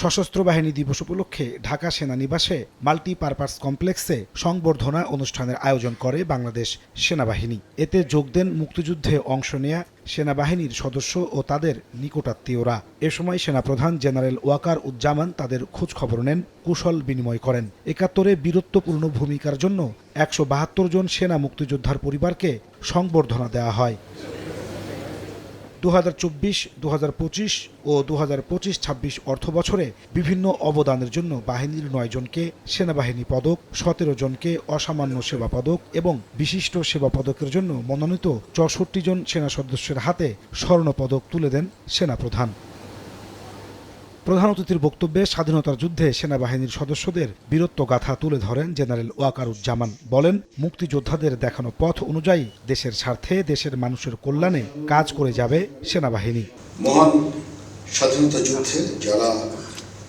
সশস্ত্র বাহিনী দিবস উপলক্ষে ঢাকা সেনানিবাসে মাল্টিপারপাস কমপ্লেক্সে সংবর্ধনা অনুষ্ঠানের আয়োজন করে বাংলাদেশ সেনাবাহিনী। এতে যোগ দেন মুক্তিযুদ্ধে অংশ নেয়া সেনাবাহিনীর সদস্য ও তাদের নিকটাত্মীয়রা। এ সময় সেনাপ্রধান জেনারেল ওয়াকার উজ্জামান তাদের খোঁজখবর নেন, কুশল বিনিময় করেন। একাত্তরে বীরত্বপূর্ণ ভূমিকার জন্য একশো বাহাত্তর জন সেনা মুক্তিযোদ্ধার পরিবারকে সংবর্ধনা দেওয়া হয়। দু হাজার চব্বিশ দু হাজার পঁচিশ ও দু হাজার পঁচিশ, ছাব্বিশ অর্থ বছরে বিভিন্ন অবদানের জন্য বাহিনীর নয় জনকে সেনাবাহিনী পদক, সতেরো জনকে অসামান্য সেবা পদক এবং বিশিষ্ট সেবা পদকের জন্য মনোনীত চৌষট্টি জন সেনা সদস্যের হাতে স্বর্ণ পদক তুলে দেন সেনাপ্রধান। প্রধান অতিথির বক্তব্যে স্বাধীনতার যুদ্ধে সেনাবাহিনীর সদস্যদের বীরত্ব গাথা তুলে ধরেন জেনারেল ওয়াকারুজ্জামান। বলেন, মুক্তিযোদ্ধাদের দেখানো পথ অনুযায়ী দেশের স্বার্থে দেশের মানুষের কল্যাণে কাজ করে যাবে সেনাবাহিনী। মহান স্বাধীনতা যুদ্ধে যারা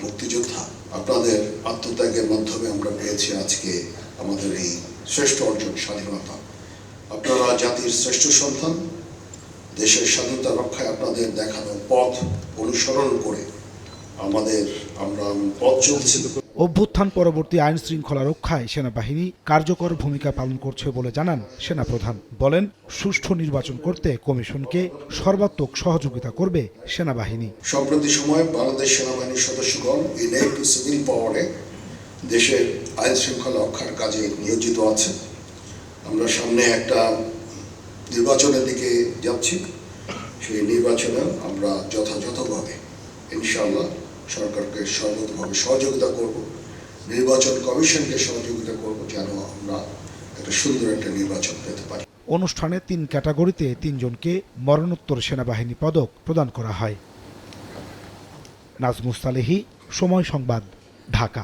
মুক্তিযোদ্ধা, আপনাদের আত্মত্যাগের মাধ্যমে আমরা পেয়েছি আজকে আমাদের এই শ্রেষ্ঠ অর্জন, স্বাধীনতা। আপনারা জাতির শ্রেষ্ঠ সন্তান, দেশের স্বাধীনতা রক্ষায় আপনাদের দেখানো পথ অনুসরণ করে আমাদের আমরা পথ চলছি। অভ্যুত্থান পরবর্তী আইন শৃঙ্খলা রক্ষায় সেনাবাহিনী কার্যকর ভূমিকা পালন করছে বলে জানান সেনাপ্রধান। বলেন সুষ্ঠু নির্বাচন করতে কমিশনকে সর্বাত্মক সহযোগিতা করবে সেনাবাহিনী। সম্প্রতি সময়ে বাংলাদেশ সেনাবাহিনীর সদস্যগণ ইনেট টু সিভিল পাওয়ারে দেশের আইন শৃঙ্খলা রক্ষার কাজে নিয়োজিত আছে। আমরা সামনে একটা নির্বাচনের দিকে যাচ্ছি। সেই নির্বাচনে আমরা যথাযথভাবে ইনশাআল্লাহ সরকারকে সর্বতভাবে সহযোগিতা করব। নির্বাচন কমিশনকে সহযোগিতা করব যেন আমরা একটা সুন্দর একটা নির্বাচন পেতে পারি। অনুষ্ঠানে তিন ক্যাটাগরিতে তিনজনকে মরণোত্তর সেনাবাহিনী পদক প্রদান করা হয়। নাজমুস্তালেহি সময় সংবাদ, ঢাকা।